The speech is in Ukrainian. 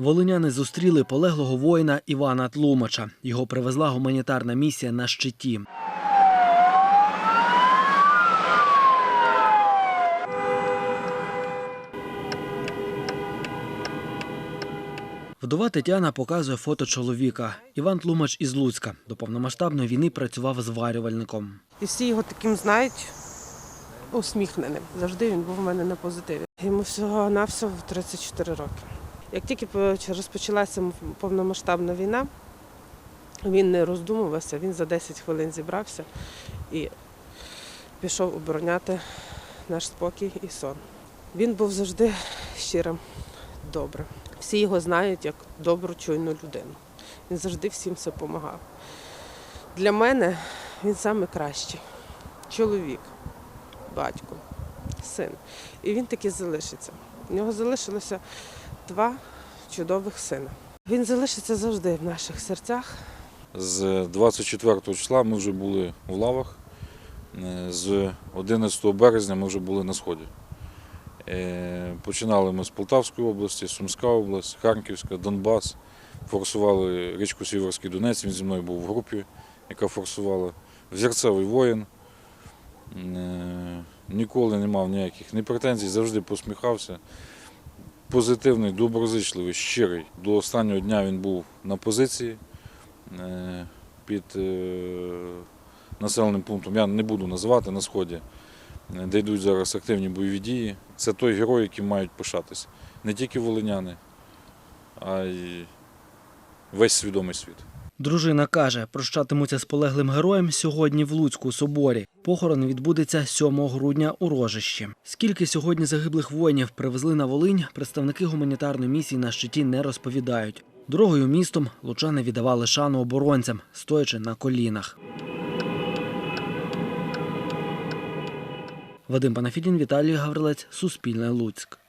Волиняни зустріли полеглого воїна Івана Тлумача. Його привезла гуманітарна місія на щиті. Вдова Тетяна показує фото чоловіка. Іван Тлумач із Луцька. До повномасштабної війни працював зварювальником. І всі його таким знають усміхненим. Завжди він був у мене на позитиві. Йому всього навсього 34 роки. Як тільки розпочалася повномасштабна війна, він не роздумувався, він за 10 хвилин зібрався і пішов обороняти наш спокій і сон. Він був завжди щирим, добрим. Всі його знають як добру, чуйну людину. Він завжди всім все допомагав. Для мене він найкращий чоловік, батько, син. І він таки залишиться. У нього залишилося два чудових сина. Він залишиться завжди в наших серцях. З 24 числа ми вже були в лавах. Е, З 11 березня ми вже були на сході. Е, Починали ми з Полтавської області, Сумська область, Харківська, Донбас. Форсували річку Сіверський Донець, він зі мною був в групі, яка форсувала. Взірцевий воїн. Е, Ніколи не мав ніяких ні претензій, завжди посміхався. Позитивний, доброзичливий, щирий. До останнього дня він був на позиції е, під е, населеним пунктом. Я не буду називати на сході, е, де йдуть зараз активні бойові дії. Це той герой, яким мають пишатись. Не тільки волиняни, а й весь свідомий світ. Дружина каже, прощатимуться з полеглим героєм сьогодні в Луцьку соборі. Похорон відбудеться 7 грудня у Рожищі. Скільки сьогодні загиблих воїнів привезли на Волинь, представники гуманітарної місії на щиті не розповідають. Дорогою містом лучани віддавали шану оборонцям, стоячи на колінах. Вадим Панафідін, Віталій Гаврилець, Суспільне Луцьк.